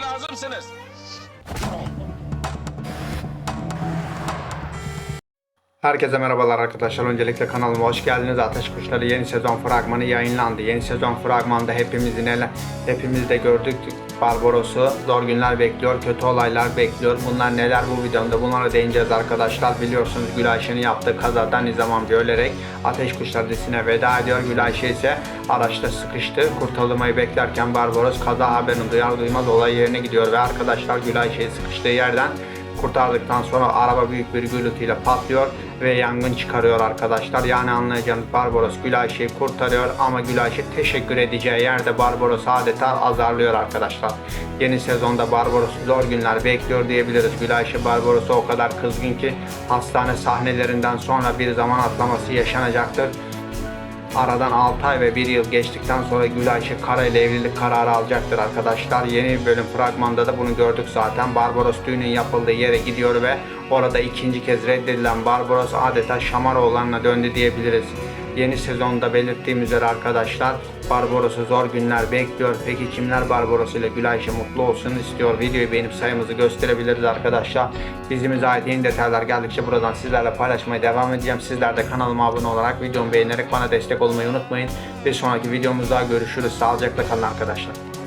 lazımsınız. Herkese merhabalar arkadaşlar. Öncelikle kanalıma hoş geldiniz. Ateş Kuşları yeni sezon fragmanı yayınlandı. Yeni sezon fragmanında hepimizin ele, hepimiz de gördük. Barbaros'u zor günler bekliyor, kötü olaylar bekliyor. Bunlar neler bu videomda bunlara değineceğiz arkadaşlar. Biliyorsunuz Gülayşe'nin yaptığı kazadan Nizam amca Ateş Kuşları dizisine veda ediyor. Gülayşe ise araçta sıkıştı. Kurtulmayı beklerken Barbaros kaza haberini duyar duymaz olay yerine gidiyor ve arkadaşlar Gülayşe'yi sıkıştığı yerden kurtardıktan sonra araba büyük bir gürültüyle patlıyor ve yangın çıkarıyor arkadaşlar. Yani anlayacağınız Barbaros Gülayşe'yi kurtarıyor ama Gülayşe teşekkür edeceği yerde Barbaros adeta azarlıyor arkadaşlar. Yeni sezonda Barbaros zor günler bekliyor diyebiliriz. Gülayşe Barbaros'a o kadar kızgın ki hastane sahnelerinden sonra bir zaman atlaması yaşanacaktır. Aradan 6 ay ve 1 yıl geçtikten sonra Gülayşe Kara ile evlilik kararı alacaktır arkadaşlar. Yeni bölüm fragmanda da bunu gördük zaten. Barbaros düğünün yapıldığı yere gidiyor ve orada ikinci kez reddedilen Barbaros adeta Şamaroğlan'la döndü diyebiliriz. Yeni sezonda belirttiğim üzere arkadaşlar Barbaros'u zor günler bekliyor. Peki kimler Barbaros ile Gülayşe mutlu olsun istiyor? Videoyu beğenip sayımızı gösterebiliriz arkadaşlar. Dizimize ait yeni detaylar geldikçe buradan sizlerle paylaşmaya devam edeceğim. Sizler de kanalıma abone olarak videomu beğenerek bana destek olmayı unutmayın. Bir sonraki videomuzda görüşürüz. Sağlıcakla kalın arkadaşlar.